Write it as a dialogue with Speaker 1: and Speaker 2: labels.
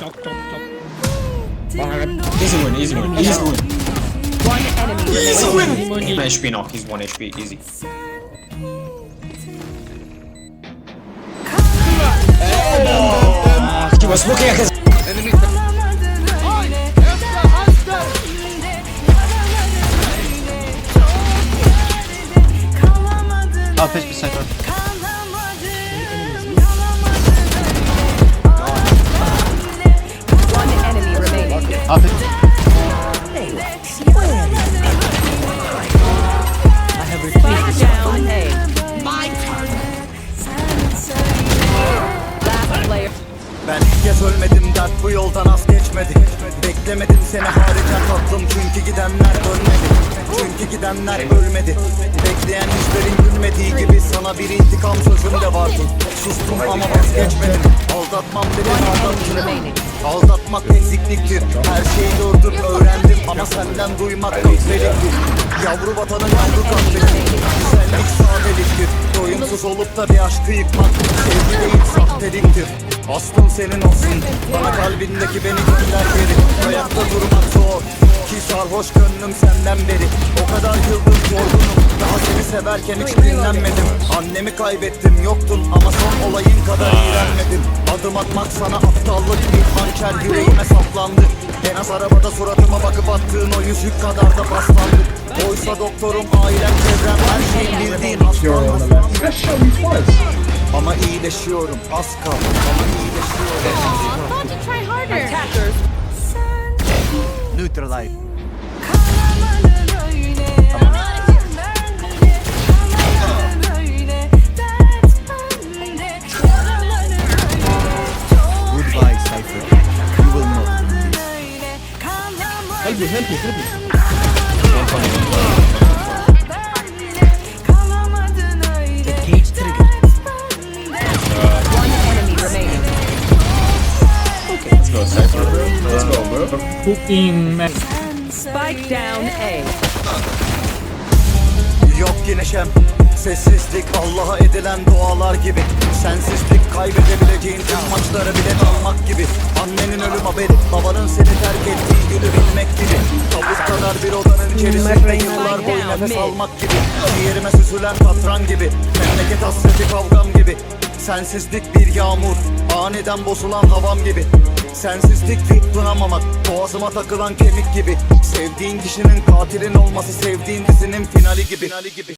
Speaker 1: Top, top, top. Easy win, easy win, easy win.
Speaker 2: One enemy
Speaker 1: Easy
Speaker 2: remaining.
Speaker 1: win! 1 HP knock, he's 1 HP, easy. Oh, he was looking at his...
Speaker 3: I'll pitch beside her.
Speaker 4: Ben kez ölmedim dert bu yoldan az geçmedi. Beklemedim seni harika tatlım. Çünkü gidenler dönmedi Çünkü gidenler ölmedi. Bekleyen yüzlerin gülmediği gibi sana bir intikam sözüm de vardı. Sustum ama vazgeçmedim. Aldatmam dedin aldattın Aldatmak eksikliktir Her şeyi gördüm öğrendim ama senden duymak gözleliktir Yavru vatanın yavru kalbim Güzellik sadeliktir. Doyumsuz olup da bir aşkı yıkmak Sevgi değil sahteliktir Aslım senin olsun Bana kalbindeki beni gönder geri Ayakta durmak zor Ki sarhoş gönlüm senden beri. O kadar seni severken hiç dinlenmedim. Annemi kaybettim yoktun Ama son olayın kadar iğrenmedim. Adım atmak sana aptallık Bir hançer yüreğime saplandı. En az arabada suratıma bakıp attığın o yüzük kadar da paslandı. Oysa doktorum, ailem, çevrem Her şeyi bildiğin hastalandı Ama iyileşiyorum az kal Ama iyileşiyorum.
Speaker 5: Thought to try harder.
Speaker 3: Neutralize. Cypher. You will not.
Speaker 1: Help me, help me, help me.
Speaker 3: Cage trigger.
Speaker 2: One enemy remaining.
Speaker 1: Let's go, Cypher. Let's go, bro.
Speaker 6: Fucking man.
Speaker 2: Spike down A.
Speaker 4: Yok yine Sessizlik Allah'a edilen dualar gibi. Sensizlik kaybedebileceğin tüm maçlara bile dalmak gibi. Annenin ölüm haberi Babanın seni terk ettiği günü bilmek gibi. Tabut kadar bir odanın içerisinde yıllar boyu nefes almak gibi. Ciğerime süzülen katran gibi. Memleket hasreti kavgam gibi. Sensizlik bir yağmur Aniden bozulan havam gibi. Sensizlik tutunamamak Boğazıma takılan kemik gibi. Sevdiğin kişinin katilin olması Sevdiğin dizinin finali gibi, finali gibi.